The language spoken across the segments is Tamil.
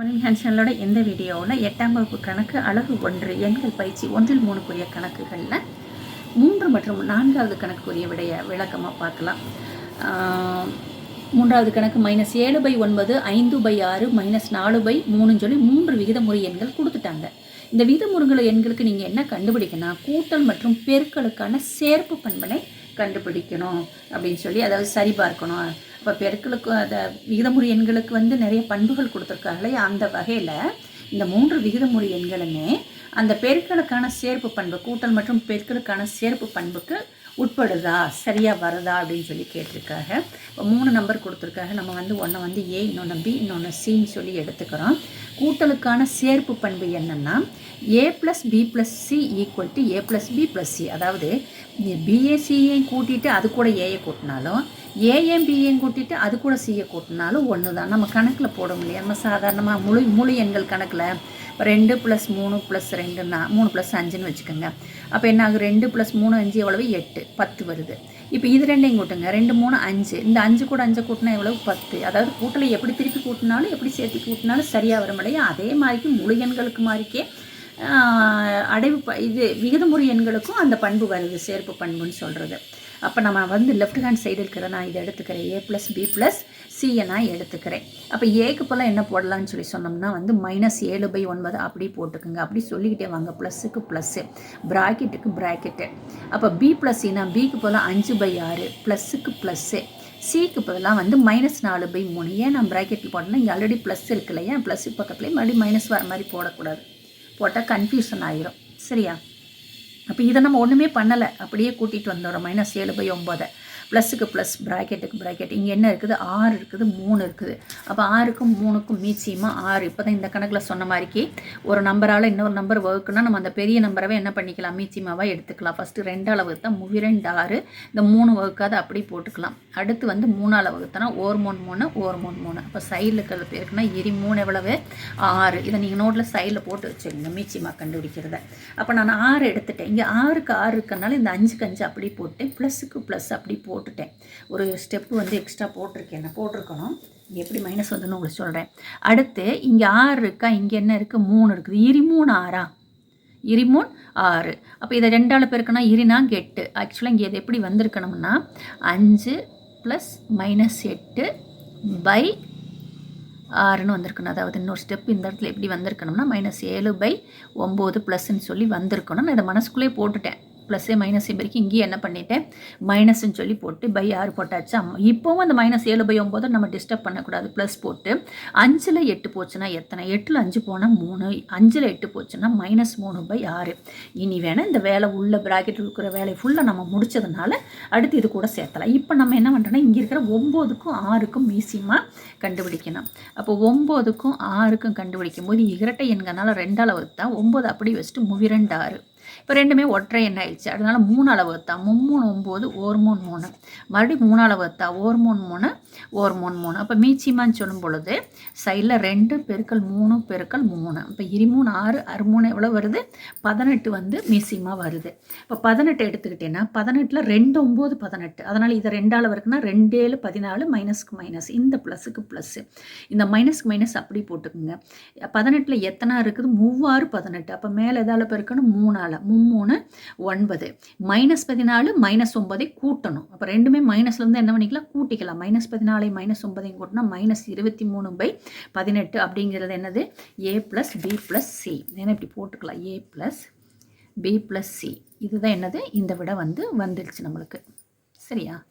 மணி ஹென்ஷனோட இந்த வீடியோவில் எட்டாம் வகுப்பு கணக்கு அழகு ஒன்று எண்கள் பயிற்சி ஒன்றில் மூணுக்குரிய கணக்குகளில் மூன்று மற்றும் நான்காவது கணக்குரிய விடைய விளக்கமாக பார்க்கலாம். மூன்றாவது கணக்கு மைனஸ் ஏழு பை ஒன்பது ஐந்து பை ஆறு மைனஸ் நாலு பை மூணுன்னு சொல்லி மூன்று விகிதமுறை எண்கள் கொடுத்துட்டாங்க. இந்த விகிதமுறைகளை எண்களுக்கு நீங்கள் என்ன கண்டுபிடிக்கணும் கூட்டல் மற்றும் பெருக்களுக்கான சேர்ப்பு பண்பனை கண்டுபிடிக்கணும் அப்படின்னு சொல்லி அதாவது சரிபார்க்கணும் இப்போ பெருக்களுக்கு அதை விகிதமுறை எண்களுக்கு வந்து நிறைய பண்புகள் கொடுத்துருக்காங்களே அந்த வகையில் இந்த மூன்று விகிதமுறை எண்களுமே அந்த பெருக்களுக்கான சேர்ப்பு பண்பு கூட்டல் மற்றும் பெருக்களுக்கான சேர்ப்பு பண்புக்கு உட்படுதா சரியாக வருதா அப்படின்னு சொல்லி கேட்டிருக்காங்க. இப்போ மூணு நம்பர் கொடுத்துருக்காங்க. நம்ம வந்து ஒன்று வந்து ஏ இன்னொன்று பி இன்னொன்று சின்னு சொல்லி எடுத்துக்கிறோம். கூட்டலுக்கான சேர்ப்பு பண்பு என்னென்னா A plus B plus C equal to A plus B plus C அதாவது பிஏசியையும் கூட்டிட்டு அது கூட ஏயை கூட்டினாலும் ஏஎம் பிஏயும் கூட்டிட்டு அது கூட சிஏ கூட்டினாலும் ஒன்று தான் நம்ம கணக்கில் போட முடியாது. நம்ம சாதாரணமாக முழு முழு எண்கள் கணக்கில் இப்போ ரெண்டு ப்ளஸ் மூணு ப்ளஸ் ரெண்டுன்னா மூணு ப்ளஸ் அஞ்சுன்னு வச்சுக்கோங்க. அப்போ என்ன ஆகும் ரெண்டு ப்ளஸ் மூணு அஞ்சு எவ்வளவு? எட்டு. பத்து வருது. இப்போ இது ரெண்டையும் கூட்டுங்க. ரெண்டு மூணு அஞ்சு. இந்த அஞ்சு கூட அஞ்சு கூட்டினா எவ்வளவு? பத்து. அதாவது கூட்டலை எப்படி திருப்பி கூட்டினாலும் எப்படி சேர்த்து கூட்டினாலும் சரியாக வர முடியும் அதே மாதிரிக்கு முழு எண்களுக்கு மாதிரிக்கே அடைவு ப இது விகிதமுறை எண்களுக்கும் அந்த பண்பு வருது சேர்ப்பு பண்புன்னு சொல்கிறது அப்போ நம்ம வந்து லெஃப்ட் ஹேண்ட் சைடு இருக்கிற நான் இதை எடுத்துக்கிறேன். ஏ ப்ளஸ் பி ப்ளஸ் சியை நான் எடுத்துக்கிறேன். அப்போ ஏக்கு போல் என்ன போடலாம்னு சொல்லி சொன்னோம்னா வந்து மைனஸ் ஏழு பை ஒன்பது அப்படி போட்டுக்குங்க. அப்படி சொல்லிக்கிட்டே வாங்க. ப்ளஸ்ஸுக்கு ப்ளஸ்ஸு ப்ராக்கெட்டுக்கு ப்ராக்கெட்டு அப்போ பி ப்ளஸ் சினா பிக்கு போல் அஞ்சு பை ஆறு ப்ளஸ்ஸுக்கு ப்ளஸ்ஸு சிக்கு பதிலாக வந்து மைனஸ் நாலு பை மூணு. ஏன் நான் ப்ராக்கெட்டில் போட்டேன்னா இங்கே ஆல்ரெடி ப்ளஸ் இருக்கு இல்லையா? ப்ளஸ் பக்கத்துலேயே மறுபடியும் மைனஸ் வர மாதிரி போடக்கூடாது. போட்டால் கன்ஃபியூஷன் ஆயிரும். சரியா? அப்போ இதை நம்ம ஒன்றுமே பண்ணலை. அப்படியே கூட்டிகிட்டு வந்துடுறோம் மைனஸ் ஏழு பை ஒம்பதை ப்ளஸுக்கு ப்ளஸ் ப்ராக்கெட்டுக்கு ப்ராக்கெட் இங்கே என்ன இருக்குது? ஆறு இருக்குது மூணு இருக்குது. அப்போ ஆறுக்கும் மூணுக்கும் மீச்சியமாக ஆறு. இப்போ தான் இந்த கணக்கில் சொன்ன மாதிரிக்கு ஒரு நம்பரால் இன்னொரு நம்பர் வகுக்குன்னா நம்ம அந்த பெரிய நம்பரவே என்ன பண்ணிக்கலாம்? மீச்சியமாவாக எடுத்துக்கலாம். ஃபஸ்ட்டு ரெண்டால் வகுத்தா முவிரெண்டு ஆறு. இந்த மூணு வகுக்காத அப்படி போட்டுக்கலாம். அடுத்து வந்து மூணால் வகுத்தனா ஓர் மூணு மூணு ஓர் மூணு மூணு. அப்போ சைடில் இருக்கிறது பேருக்குன்னா எரி மூணு எவ்வளவு? ஆறு. இதை நீங்கள் நோட்டில் சைடில் போட்டு வச்சுருங்க. மீச்சியமாக கண்டுபிடிக்கிறத. அப்போ நான் ஆறு எடுத்துட்டேன். இங்கே ஆறுக்கு ஆறு இருக்கனால இந்த அஞ்சுக்கு அஞ்சு அப்படி போட்டேன். ப்ளஸ்ஸுக்கு ப்ளஸ் அப்படி போட்டுட்டேன். ஒரு ஸ்டெப்பு வந்து எக்ஸ்ட்ரா போட்டிருக்கேன். நான் போட்டிருக்கணும்? எப்படி மைனஸ் வந்துன்னு உங்களுக்கு சொல்கிறேன் அடுத்து இங்கே ஆறு இருக்கா? இங்கே என்ன இருக்குது மூணு இருக்குது. இரிமூணு ஆறா? இருமூன் ஆறு. அப்போ இதை ரெண்டால் பேருக்குன்னா இரினா எட்டு ஆக்சுவலாக இங்கே இது எப்படி வந்திருக்கணும்னா அஞ்சு ப்ளஸ் மைனஸ் எட்டு பை ஆறுன்னு வந்திருக்கணும். அதாவது இன்னொரு ஸ்டெப் இந்த இடத்துல எப்படி வந்திருக்கணும்னா மைனஸ் ஏழு பை ஒம்பது ப்ளஸ்ன்னு சொல்லி வந்திருக்கணும். நான் இதை மனசுக்குள்ளே போட்டுட்டேன். ப்ளஸ்ஸே மைனஸ் வரைக்கும் இங்கேயும் என்ன பண்ணிட்டேன்? மைனஸ்ன்னு சொல்லி போட்டு பை ஆறு போட்டாச்சு. இப்போவும் அந்த மைனஸ் ஏழு பை ஒம்போதை நம்ம டிஸ்டர்ப் பண்ணக்கூடாது. ப்ளஸ் போட்டு அஞ்சில் எட்டு போச்சுன்னா எத்தனை? எட்டில் அஞ்சு போனால் மூணு. அஞ்சில் எட்டு போச்சுன்னா மைனஸ் மூணு பை ஆறு. இனி வேணால் இந்த வேலை உள்ள ப்ராக்கெட் இருக்கிற வேலையை ஃபுல்லாக நம்ம முடிச்சதுனால அடுத்து இது கூட சேர்த்தலாம். இப்போ நம்ம என்ன பண்ணுறோன்னா இங்கே இருக்கிற ஒம்போதுக்கும் ஆறுக்கும் மீசியமாக கண்டுபிடிக்கணும் அப்போ ஒம்போதுக்கும் ஆறுக்கும் கண்டுபிடிக்கும் போது இரட்டை எண்கனால ரெண்டால் வகுத்தா ஒம்பது அப்படி வச்சுட்டு முவிரெண்டு ஆறு. இப்போ ரெண்டுமே ஒற்றை எண்ணெய் ஆயிடுச்சு. அதனால மூணு அளவு வகுத்தா மும்மூணு ஒம்பது ஓர் மூணு மூணு. மறுபடியும் மூணு அளவு வகுத்தா ஓர் மூணு மூணு ஓர் மூணு மூணு. அப்போ மீச்சிமான்னு சொல்லும் பொழுது சைடில் ரெண்டு பெருக்கல் மூணு பெருக்கல் மூணு. இப்போ இருமூணு ஆறு அறுமூணு எவ்வளோ வருது? பதினெட்டு வந்து மீசியமாக வருது. இப்போ பதினெட்டு எடுத்துக்கிட்டேன்னா பதினெட்டில் ரெண்டு ஒம்பது பதினெட்டு. அதனால் இதை ரெண்டால் இருக்குன்னா ரெண்டு ஏழு பதினாலு மைனஸ்க்கு மைனஸ் இந்த ப்ளஸுக்கு ப்ளஸ்ஸு இந்த மைனஸ்க்கு மைனஸ் அப்படி போட்டுக்குங்க. பதினெட்டில் எத்தனை இருக்குது? மூவாறு பதினெட்டு. அப்போ மேலே எதால் பெருக்கணும்? மூணால் மும்மூணு ஒன்பது. மைனஸ் பதினாலு மைனஸ் ஒன்பதை கூட்டணும். அப்போ ரெண்டுமே மைனஸ்லேருந்து என்ன பண்ணிக்கலாம்? கூட்டிக்கலாம். மைனஸ் பதினாலை மைனஸ் ஒன்பதையும் கூட்டினா மைனஸ் இருபத்தி மூணு பை பதினெட்டு அப்படிங்கிறது என்னது? A plus B plus C ஏன்னா இப்படி போட்டுக்கலாம். A plus B plus C இதுதான் என்னது? இந்த விட வந்து வந்துடுச்சு நம்மளுக்கு. சரியா?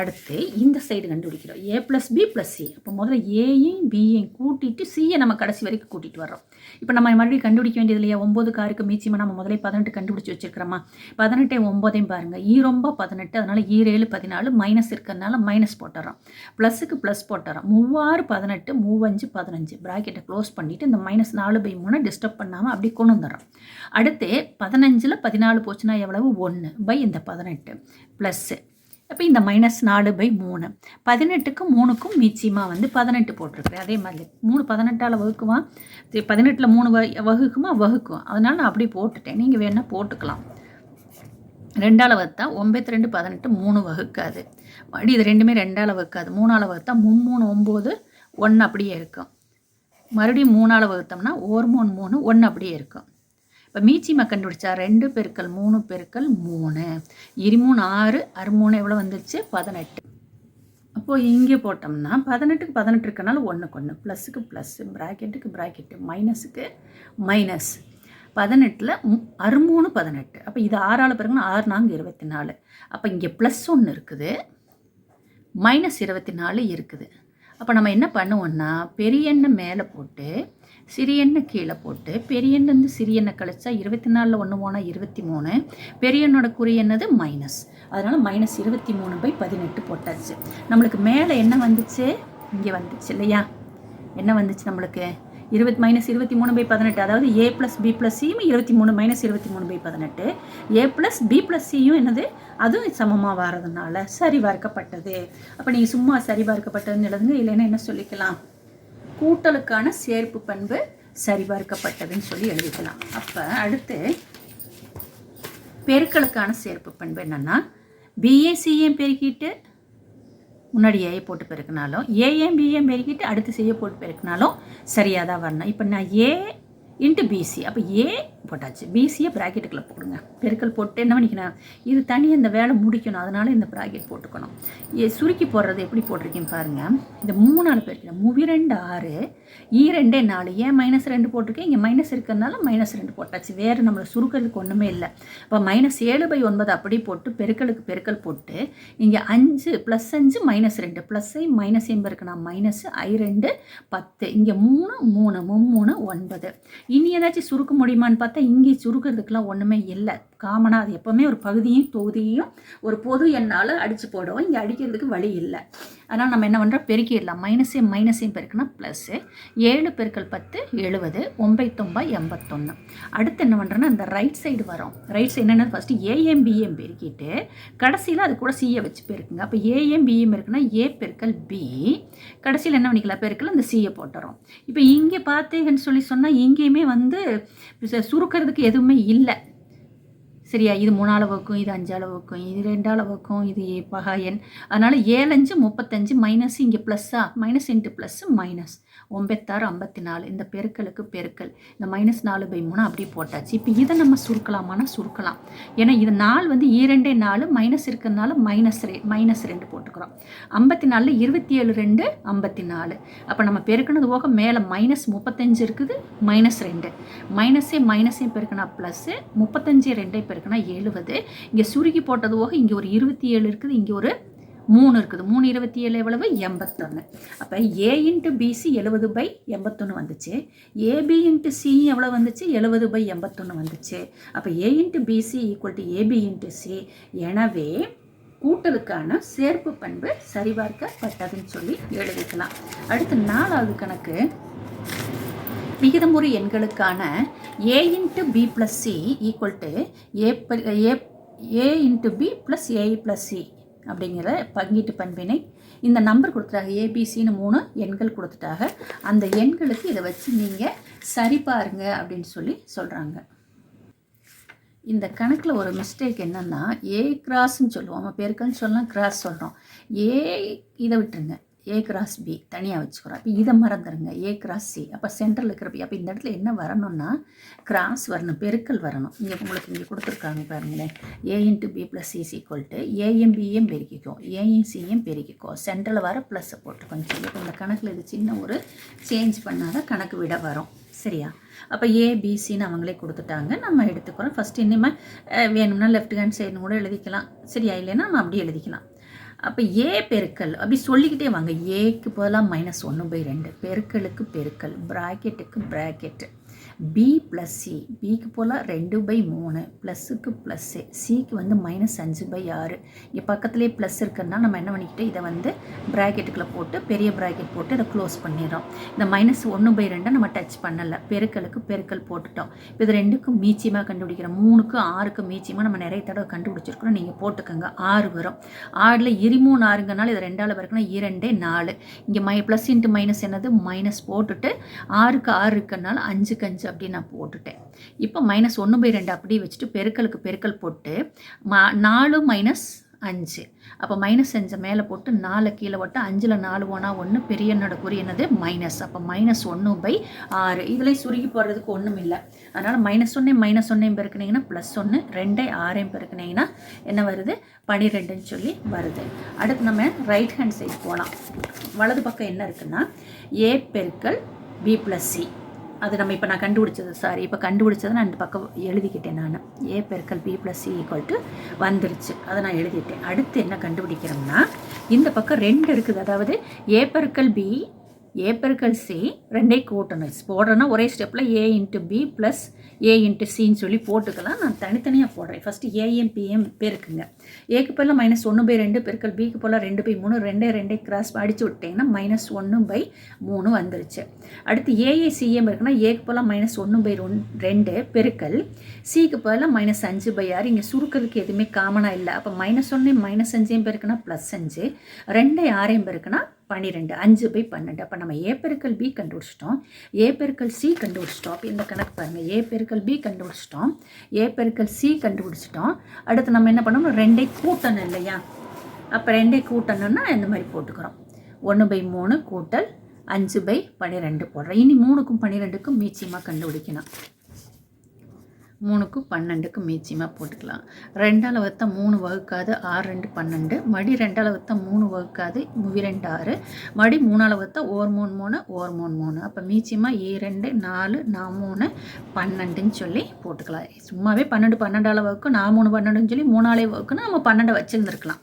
அடுத்து இந்த சைடு கண்டுபிடிக்கிறோம். A plus B plus C அப்போ முதல்ல ஏயும் பியையும் கூட்டிட்டு சியை நம்ம கடைசி வரைக்கும் கூட்டிகிட்டு வர்றோம். இப்போ நம்ம மறுபடியும் கண்டுபிடிக்க வேண்டியது இல்லையா? ஒம்பது காருக்கு மீச்சியமாக நம்ம முதல்ல பதினெட்டு கண்டுபிடிச்சி வச்சிருக்கிறோமா? பதினெட்டே ஒம்போதையும் பாருங்கள் ஈ e ரொம்ப பதினெட்டு அதனால் ஈரேழு e பதினாலு மைனஸ் இருக்கிறதுனால மைனஸ் போட்டுறோம். ப்ளஸுக்கு ப்ளஸ் போட்டுறோம். மூவாறு பதினெட்டு மூவஞ்சு பதினஞ்சு. ப்ராக்கெட்டை க்ளோஸ் பண்ணிவிட்டு இந்த மைனஸ் நாலு பை மூணு டிஸ்டர்ப் பண்ணாமல் அப்படி கொண்டு வந்துடுறோம். அடுத்து பதினஞ்சில் பதினாலு போச்சுன்னா எவ்வளவு? ஒன்று பை இந்த பதினெட்டு. ப்ளஸ்ஸு அப்போ இந்த மைனஸ் நாலு பை மூணு. பதினெட்டுக்கும் மூணுக்கும் மீச்சியமாக வந்து பதினெட்டு போட்டிருக்கிறேன் அதே மாதிரி மூணு பதினெட்டால் வகுக்குமா? பதினெட்டில் மூணு வ வகுக்குமா? வகுக்கும்? அதனால் நான் அப்படி போட்டுட்டேன். நீங்கள் வேணால் போட்டுக்கலாம். ரெண்டால் வகுத்தா ஒம்பத்தி ரெண்டு பதினெட்டு மூணு வகுக்காது. மறுபடியும் இது ரெண்டுமே ரெண்டால் வகுக்காது. மூணால் வகுத்தா மும்மூணு ஒம்பது ஒன்று அப்படியே இருக்கும். மறுபடியும் மூணால் வகுத்தோம்னா ஓர் மூணு மூணு ஒன்று அப்படியே இருக்கும். இப்போ மீச்சிமா கண்டுபிடிச்சா ரெண்டு பெருக்கள் மூணு பெருக்கள் மூணு. இருமூணு ஆறு அறுமூணு எவ்வளோ வந்துச்சு? பதினெட்டு. அப்போது இங்கே போட்டோம்னா பதினெட்டுக்கு பதினெட்டு இருக்கனால ஒன்றுக்கு ஒன்று ப்ளஸுக்கு ப்ளஸ்ஸு ப்ராக்கெட்டுக்கு ப்ராக்கெட்டு மைனஸுக்கு மைனஸ். பதினெட்டில் அறுமூணு பதினெட்டு. அப்போ இது ஆறால் பிறகுனா ஆறு நான்கு இருபத்தி நாலு அப்போ இங்கே ப்ளஸ் ஒன்று இருக்குது. மைனஸ் இருபத்தி நாலு இருக்குது. அப்போ நம்ம என்ன பண்ணுவோம்னா பெரிய எண்ணெய் மேலே போட்டு சிறியண்ணை கீழே போட்டு பெரிய சிறியண்ணை கழிச்சா இருபத்தி நாலில் ஒன்று போனால் இருபத்தி மூணு பெரியண்ணோட குறி என்னது மைனஸ் அதனால் மைனஸ் இருபத்தி மூணு பை பதினெட்டு போட்டாச்சு. நம்மளுக்கு மேலே என்ன வந்துச்சு? இங்கே வந்துச்சு இல்லையா? என்ன வந்துச்சு நம்மளுக்கு? இருபத்தி மைனஸ் இருபத்தி மூணு பை பதினெட்டு அதாவது ஏ ப்ளஸ் பி ப்ளஸ் சியும் இருபத்தி மூணு மைனஸ் இருபத்தி மூணு பை பதினெட்டு ஏ ப்ளஸ் பி ப்ளஸ் சியும் என்னது? அதுவும் சமமாக வரதுனால சரிபார்க்கப்பட்டது. அப்போ நீங்கள் சும்மா சரிபார்க்கப்பட்டதுன்னு எழுதுங்க இல்லைன்னா என்ன சொல்லிக்கலாம்? கூட்டலுக்கான சேர்ப்பு பண்பு சரிபார்க்கப்பட்டதுன்னு சொல்லி எழுதிக்கலாம். அப்போ அடுத்து பெருக்களுக்கான சேர்ப்பு பண்பு என்னென்னா பிஏசிஎம் பெருக்கிட்டு முன்னாடி ஏஐ போட்டு பெருக்கினாலும் ஏஎம் பிஎம் பெருக்கிட்டு அடுத்து செய்ய போட்டு பெருக்கினாலும் சரியாக தான் வரணும். இப்போ நான் ஏ இன்ட்டு பிசி அப்போ ஏ போட்டாச்சு. பிசியை ப்ராக்கெட்டுக்குள்ளே போடுங்க. பெருக்கல் போட்டு என்ன பண்ணிக்கணும்? இது தனியாக இந்த வேலை முடிக்கணும். அதனால் இந்த ப்ராக்கெட் போட்டுக்கணும். ஏ சுருக்கி போடுறது எப்படி போட்டிருக்கேன்னு பாருங்கள் இந்த மூணால் பெருக்கணும் மூவி ரெண்டு ஆறு. ஈ ரெண்டே நாலு. ஏன் மைனஸ் ரெண்டு போட்டிருக்கேன். இங்கே மைனஸ் இருக்கிறதுனால மைனஸ் ரெண்டு போட்டாச்சு. வேறு நம்மளை சுருக்கிறதுக்கு ஒன்றுமே இல்லை. இப்போ மைனஸ் ஏழு பை ஒன்பது அப்படி போட்டு பெருக்கலுக்கு பெருக்கல் போட்டு இங்கே அஞ்சு ப்ளஸ் அஞ்சு மைனஸ் ரெண்டு. ப்ளஸ்ஸை மைனஸையும் பெருக்கணும் மைனஸ் ஐ ரெண்டு பத்து. இங்கே மூணு மூணு மும்மூணு ஒன்பது. இனி ஏதாச்சும் சுருக்க முடியுமான்னு பார்த்தா இங்கே சுருக்கிறதுக்கெலாம் ஒன்றுமே இல்லை. காமனாக அது எப்போவுமே ஒரு பகுதியும் தொகுதியும் ஒரு பொது எண்ணால் அடித்து போடுவோம் இங்கே அடிக்கிறதுக்கு வழி இல்லை. அதனால் நம்ம என்ன பண்ணுறோம் பெருக்கிடலாம். மைனஸே மைனஸையும் பெருக்கினா ப்ளஸ்ஸு ஏழு பெருக்கல் பத்து எழுபது ஒம்பத்தொம்பா எண்பத்தொன்று அடுத்து என்ன பண்ணுறோன்னா அந்த ரைட் சைடு வரும். ரைட் சைடு என்னென்னா first A M B M பெருக்கிட்டு கடைசியில் அது கூட சியை வச்சு பெருக்குங்க. அப்போ ஏஎம் பிஎம் இருக்குன்னா ஏ பெருக்கல் பி கடைசியில் என்ன பண்ணிக்கலாம்? பெருக்கல் அந்த சியை போட்டுறோம். இப்போ இங்கே பார்த்தீங்கன்னு சொல்லி சொன்னால் இங்கேயுமே வந்து சுருக்கிறதுக்கு எதுவுமே இல்லை. சரியா இது மூணால் வகுக்கும் இது அஞ்சாள் வகுக்கும் இது ரெண்டாள் வகுக்கும் இது பகா எண் அதனால் ஏழஞ்சு முப்பத்தஞ்சு மைனஸ் இங்கே ப்ளஸ்ஸா மைனஸ் இன்ட்டு ப்ளஸ்ஸு மைனஸ் ஒம்பத்தாறு ஐம்பத்தி நாலு இந்த பெருக்கலுக்கு பெருக்கல். இந்த மைனஸ் நாலு பை மூணு அப்படி போட்டாச்சு. இப்போ இதை நம்ம சுருக்கலாமானா சுருக்கலாம். ஏன்னா இது நாள் வந்து இரண்டே நாலு மைனஸ் இருக்கிறதுனால மைனஸ் ரெ மைனஸ் ரெண்டு போட்டுக்கிறோம். ஐம்பத்தி நாலில் இருபத்தி ஏழு ரெண்டு ஐம்பத்தி நாலு அப்போ நம்ம பெருக்கினது போக மேலே மைனஸ் முப்பத்தஞ்சு இருக்குது மைனஸ் ரெண்டு. மைனஸே மைனஸே பெருக்கினா ப்ளஸ்ஸு முப்பத்தஞ்சு ரெண்டே பெருக்கு இருக்குன்னா எழுபது இங்கே சுருக்கி போட்டது போக இங்கே ஒரு இருபத்தி ஏழு இருக்குது இங்கே ஒரு மூணு இருக்குது. மூணு இருபத்தி ஏழு எவ்வளவு? எண்பத்தொன்று அப்போ ஏ இன்ட்டு பிசி எழுபது பை எண்பத்தொன்று வந்துச்சு. ஏபி இன்ட்டு சி எவ்வளோ வந்துச்சு? எழுபது பை எண்பத்தொன்று வந்துச்சு. அப்போ A into B C equal to A B into C எனவே கூட்டலுக்கான சேர்ப்பு பண்பு சரிபார்க்கப்பட்டதுன்னு சொல்லி எழுதிக்கலாம். அடுத்து நாலாவது கணக்கு. விகிதமுறை எண்களுக்கான A into B plus C equal to A A A into B plus A plus C அப்படிங்கிற பங்கீட்டு பண்பினை இந்த நம்பர் கொடுத்துட்டாங்க. ஏபிசின்னு மூணு எண்கள் கொடுத்துட்டாங்க. அந்த எண்களுக்கு இதை வச்சு நீங்கள் சரி பாருங்க அப்படின்னு சொல்லி சொல்கிறாங்க இந்த கணக்கில் ஒரு மிஸ்டேக் என்னென்னா ஏ கிராஸ்ன்னு சொல்லுவோம். நம்ம பெருக்கல்னு சொல்லலாம் கிராஸ் சொல்கிறோம் ஏ இதை விட்டுருங்க. ஏ கிராஸ் பி தனியாக வச்சுக்கிறோம். அப்போ இதை மறந்துடுங்க ஏ கிராஸ் சி அப்போ சென்டரில் இருக்கிற பி அப்போ இந்த இடத்துல என்ன வரணும்னா கிராஸ் வரணும். பெருக்கல் வரணும். இங்கே உங்களுக்கு இங்கே கொடுத்துருக்காங்க பாருங்களேன். A into B plus C equal to A M B M பெருக்கிக்கும் AM CM பெருக்கிக்கும் சென்டரில் வர ப்ளஸ்ஸை போட்டுக்கோங்க சரி இப்போ இந்த கணக்கில் இது சின்ன ஒரு சேஞ்ச் பண்ணால் கணக்கு விட வரும். சரியா? அப்போ ஏபிசின்னு அவங்களே கொடுத்துட்டாங்க. நம்ம எடுத்துக்கிறோம். ஃபஸ்ட் இனிமேல் வேணும்னா லெஃப்ட் ஹேண்ட் சைடுன்னு கூட எழுதிக்கலாம். சரியா? இல்லைன்னா நம்ம அப்படியே எழுதிக்கலாம். அப்போ ஏ பெருக்கல் அப்படி சொல்லிக்கிட்டே வாங்க. ஏக்கு பதிலாக மைனஸ் ஒன்று பை ரெண்டு. பெருக்கலுக்கு பெருக்கல் ப்ராக்கெட்டுக்கு ப்ராக்கெட்டு பி ப்ளஸ் சி பிக்கு போல் ரெண்டு பை மூணு. ப்ளஸ்ஸுக்கு ப்ளஸ்ஸு சிக்கு வந்து மைனஸ் அஞ்சு பை ஆறு. இங்கே பக்கத்துலேயே ப்ளஸ் இருக்கிறதுனால நம்ம என்ன பண்ணிக்கிட்டு இதை வந்து ப்ராக்கெட்டுக்குள்ளே போட்டு பெரிய ப்ராக்கெட் போட்டு இதை க்ளோஸ் பண்ணிடுறோம். இந்த மைனஸ் ஒன்று பை ரெண்டை நம்ம டச் பண்ணலை. பெருக்கலுக்கு பெருக்கல் போட்டுட்டோம். இப்போ இது ரெண்டுக்கும் மீச்சியமாக கண்டுபிடிக்கிறோம். மூணுக்கு ஆறுக்கு மீச்சியமாக நம்ம நிறைய தடவை கண்டுபிடிச்சிருக்கிறோம். நீங்கள் போட்டுக்கோங்க. ஆறு வரும். ஆறில் இருமூணு ஆறுங்கனால இது ரெண்டால் வரைக்கும் இரண்டே நாலு. இங்கே மை ப்ளஸ் இன்ட்டு மைனஸ் என்னது? மைனஸ் போட்டுட்டு ஆறுக்கு ஆறு இருக்கிறனால அஞ்சுக்கு அஞ்சு. அப்படின்னு நான் போட்டுட்டேன். இப்போ மைனஸ் ஒன்று பை ரெண்டு அப்படியே வச்சுட்டு பெருக்கலுக்கு பெருக்கல் போட்டு மா நாலு மைனஸ் அஞ்சு. அப்போ மைனஸ் அஞ்சு மேலே போட்டு நாலு கீழே போட்டு அஞ்சில் நாலு ஒன்றா ஒன்று பெரிய என்னோட குறி என்னது? மைனஸ் அப்போ மைனஸ் ஒன்று பை ஆறு. இதில் சுருகி போடுறதுக்கு ஒன்றும் இல்லை. அதனால் மைனஸ் ஒன்றே மைனஸ் ஒன்றையும் பெருக்கினீங்கன்னா ப்ளஸ் ஒன்று ரெண்டே ஆறையும் பெருக்கினீங்கன்னா என்ன வருது? பனிரெண்டுன்னு சொல்லி வருது. அடுத்து நம்ம ரைட் ஹேண்ட் சைட் போகலாம் வலது பக்கம் என்ன இருக்குன்னா ஏ பெருக்கல் பி ப்ளஸ் சி அது நம்ம இப்போ நான் கண்டுபிடிச்சது சாரி இப்போ கண்டுபிடிச்சதை நான் இந்த பக்கம் எழுதிக்கிட்டேன் நான். ஏ பெருக்கல் B plus C equal to வந்துருச்சு. அதை நான் எழுதிட்டேன். அடுத்து என்ன கண்டுபிடிக்கிறோம்னா இந்த பக்கம் ரெண்டு இருக்குது. அதாவது ஏ பெருக்கல் பி ஏ பெருக்கல் சி ரெண்டே கூட்டணும். போடுறேன்னா ஒரே ஸ்டெப்பில் A into B plus A into சின்னு சொல்லி போட்டுக்கலாம். நான் தனித்தனியாக போடுறேன். ஃபஸ்ட்டு ஏஎம் பிஎம் பேருக்குங்க. ஏக்கு பதில் மைனஸ் ஒன்று பை ரெண்டு பெருக்கல் பிக்கு போல் ரெண்டு பை மூணு ரெண்டே ரெண்டே கிராஸ் அடித்து விட்டிங்கன்னா மைனஸ் ஒன்று பை மூணு வந்துருச்சு. அடுத்து ஏஏ சிஎம் இருக்குன்னா ஏக்கு போல் மைனஸ் ஒன்று பை ஒன் ரெண்டு பெருக்கல். சிக்கு பதில் மைனஸ் அஞ்சு பை ஆறு. இங்கே சுருக்கிறதுக்கு எதுவுமே காமனாக இல்லை. அப்போ மைனஸ் ஒன்று மைனஸ் அஞ்சையும் பேருக்குன்னா ப்ளஸ் அஞ்சு. ரெண்டே ஆறையும் பேருக்குன்னா பன்னிரெண்டு அஞ்சு பை பன்னெண்டு. அப்போ நம்ம ஏ பெருக்கல் பி கண்டுபிடிச்சிட்டோம். ஏ பெருக்கல் சி கண்டுபிடிச்சிட்டோம். அப்போ இந்த கணக்கு பாருங்கள் ஏ பெருக்கல் பி கண்டுபிடிச்சிட்டோம். ஏ பெருக்கல் சி கண்டுபிடிச்சிட்டோம். அடுத்து நம்ம என்ன பண்ணணும்? ரெண்டே கூட்டணும் இல்லையா? அப்போ ரெண்டே கூட்டணும்னா இந்த மாதிரி போட்டுக்கிறோம். ஒன்று பை மூணு கூட்டல் அஞ்சு பை பன்னிரெண்டு போடுறோம். இனி மூணுக்கும் பன்னிரெண்டுக்கும் மீச்சியமாக கண்டுபிடிக்கணும். மூணுக்கும் பன்னெண்டுக்கும் மீச்சியமாக போட்டுக்கலாம். ரெண்டால் வத்த மூணு வகுக்காது ஆறு ரெண்டு பன்னெண்டு. மடி ரெண்டால் வத்த மூணு வகுக்காது முவி ரெண்டு ஆறு. மடி மூணால் வத்த ஓர் மூணு மூணு ஓர் மூணு மூணு. அப்போ மீச்சியமாக ஏ ரெண்டு நாலு நான் மூணு பன்னெண்டுன்னு சொல்லி போட்டுக்கலாம். சும்மாவே பன்னெண்டு பன்னெண்டால் வகுக்கும் நான் மூணு பன்னெண்டுன்னு சொல்லி மூணாலே வகுக்குன்னா நம்ம பன்னெண்டை வச்சுருந்துருக்கலாம்.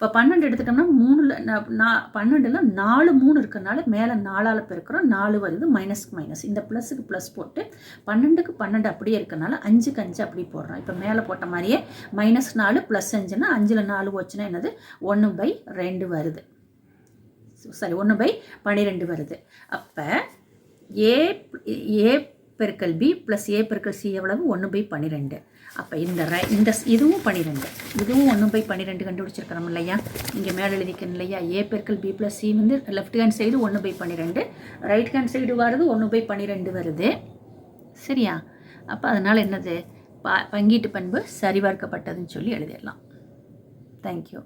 இப்போ பன்னெண்டு எடுத்துட்டோம்னா மூணில் நான் பன்னெண்டில் நாலு மூணு இருக்கிறனால மேலே நாலால் பெருக்கிறோம். நாலு வருது மைனஸ்க்கு மைனஸ் இந்த ப்ளஸுக்கு ப்ளஸ் போட்டு பன்னெண்டுக்கு பன்னெண்டு அப்படியே இருக்கிறனால அஞ்சுக்கு அஞ்சு அப்படி போடுறோம். இப்போ மேலே போட்ட மாதிரியே மைனஸ் நாலு ப்ளஸ் அஞ்சுன்னா அஞ்சில் நாலு போச்சுன்னா என்னது? ஒன்று பை ரெண்டு வருது. சாரி ஒன்று பை பன்னிரெண்டு வருது. அப்போ ஏ ஏ பெருக்கல் பி ப்ளஸ் ஏ பெருக்கல் சி எவ்வளவு? ஒன்று பை பன்னிரெண்டு. அப்போ இந்த ரை இந்த இதுவும் பன்னிரெண்டு. இதுவும் ஒன்று பை பன்னிரெண்டு கண்டுபிடிச்சிருக்கிறோம் இல்லையா? இங்கே மேலே எழுதிக்கணும் இல்லையா? ஏ பெருக்கல் பி ப்ளஸ் சி வந்து லெஃப்ட் ஹேண்ட் சைடு ஒன்று பை பன்னிரெண்டு. ரைட் ஹேண்ட் சைடு வருது ஒன்று பை பன்னிரெண்டு வருது. சரியா? அப்போ அதனால் என்னது? ப பங்கீட்டு பண்பு சரிபார்க்கப்பட்டதுன்னு சொல்லி எழுதிடலாம். தேங்க்யூ